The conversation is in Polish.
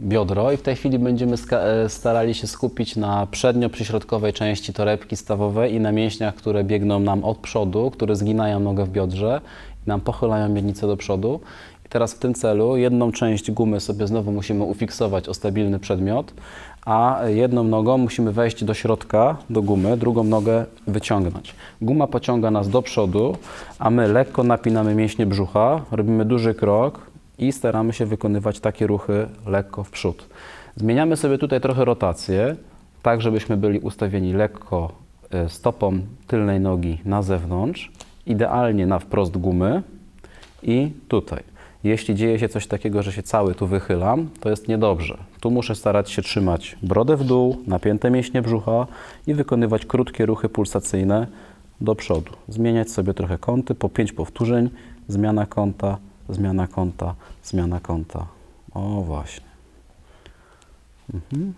biodro i w tej chwili będziemy e, starali się skupić na przednio-przyśrodkowej części torebki stawowej i na mięśniach, które biegną nam od przodu, które zginają nogę w biodrze i nam pochylają miednicę do przodu. I teraz w tym celu jedną część gumy sobie znowu musimy ufiksować o stabilny przedmiot, a jedną nogą musimy wejść do środka, do gumy, drugą nogę wyciągnąć. Guma pociąga nas do przodu, a my lekko napinamy mięśnie brzucha, robimy duży krok i staramy się wykonywać takie ruchy lekko w przód. Zmieniamy sobie tutaj trochę rotację, tak żebyśmy byli ustawieni lekko e, stopą tylnej nogi na zewnątrz, idealnie na wprost gumy i tutaj. Jeśli dzieje się coś takiego, że się cały tu wychylam, to jest niedobrze. Tu muszę starać się trzymać brodę w dół, napięte mięśnie brzucha i wykonywać krótkie ruchy pulsacyjne do przodu. Zmieniać sobie trochę kąty, po pięć powtórzeń, zmiana kąta, zmiana kąta, zmiana kąta. O właśnie. Mhm.